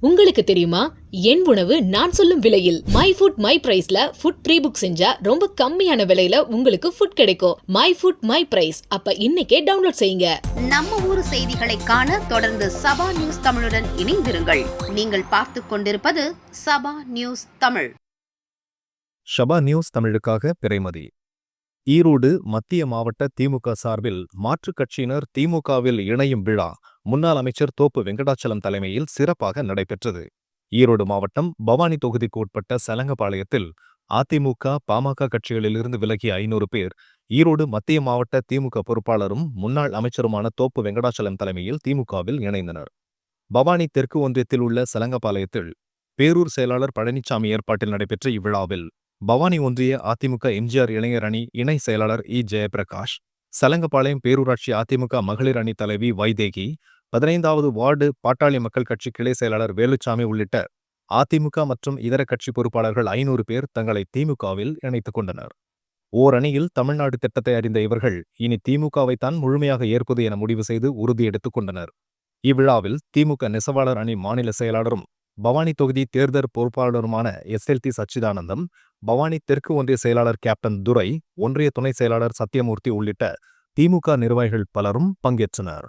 உங்களுக்கு தெரியுமா? என் உணவு நான் சொல்லும் விலையில் மை ஃபுட் மை பிரைஸ்ல ஃபுட் ப்ரீ புக் செஞ்சா ரொம்ப கம்மியான விலையில உங்களுக்கு ஃபுட் கிடைக்கும். மை ஃபுட் மை பிரைஸ் அப்ப இன்னைக்கே டவுன்லோட் செய்யுங்க. நம்ம ஊர் செய்திகளை காண தொடர்ந்து சபா நியூஸ் தமிழுடன் இணைந்திருங்கள். நீங்கள் பார்த்துக் கொண்டிருப்பது சபா நியூஸ் தமிழ். ஷபா நியூஸ் தமிழுக்காக பிறைமதி. ஈரோடு மத்திய மாவட்ட திமுக சார்பில் மாற்றுக் கட்சியினர் திமுகவில் இணையும் விழா. முன்னாள் அமைச்சர் தோப்பு வெங்கடாச்சலம் தலைமையில் சிறப்பாக நடைபெற்றது. ஈரோடு மாவட்டம் பவானி தொகுதிக்கு உட்பட்ட சலங்கபாளையத்தில் அதிமுக பாமக கட்சிகளிலிருந்து விலகிய ஐநூறு பேர் ஈரோடு மத்திய மாவட்ட திமுக பொறுப்பாளரும் முன்னாள் அமைச்சருமான தோப்பு வெங்கடாச்சலம் தலைமையில் திமுகவில் இணைந்தனர். பவானி தெற்கு ஒன்றியத்தில் உள்ள சலங்கபாளையத்தில் பேரூர் செயலாளர் பழனிசாமி ஏற்பாட்டில் நடைபெற்ற இவ்விழாவில் பவானி ஒன்றிய அதிமுக எம்ஜிஆர் இளைஞர் அணி இணை செயலாளர் இ. ஜெயபிரகாஷ் சலங்கபாளையம் பேரூராட்சி அதிமுக மகளிர் அணி தலைவி வைதேகி பதினைந்தாவது வார்டு பாட்டாளி மக்கள் கட்சி கிளை செயலாளர் வேலுச்சாமி உள்ளிட்ட அதிமுக மற்றும் இதர கட்சி பொறுப்பாளர்கள் ஐநூறு பேர் தங்களை திமுகவில் இணைத்துக் கொண்டனர். ஓர் அணியில் தமிழ்நாடு திட்டத்தை அறிந்த இவர்கள் இனி திமுகவைத்தான் முழுமையாக ஏற்பது என முடிவு செய்து உறுதி எடுத்துக் கொண்டனர். இவ்விழாவில் திமுக நெசவாளர் அணி மாநில செயலாளரும் பவானி தொகுதி தேர்தல் பொறுப்பாளருமான எஸ்எல்டி சச்சிதானந்தம் பவானி தெற்கு ஒன்றிய செயலாளர் கேப்டன் துரை ஒன்றிய துணை செயலாளர் சத்யமூர்த்தி உள்ளிட்ட திமுக நிர்வாகிகள் பலரும் பங்கேற்றனர்.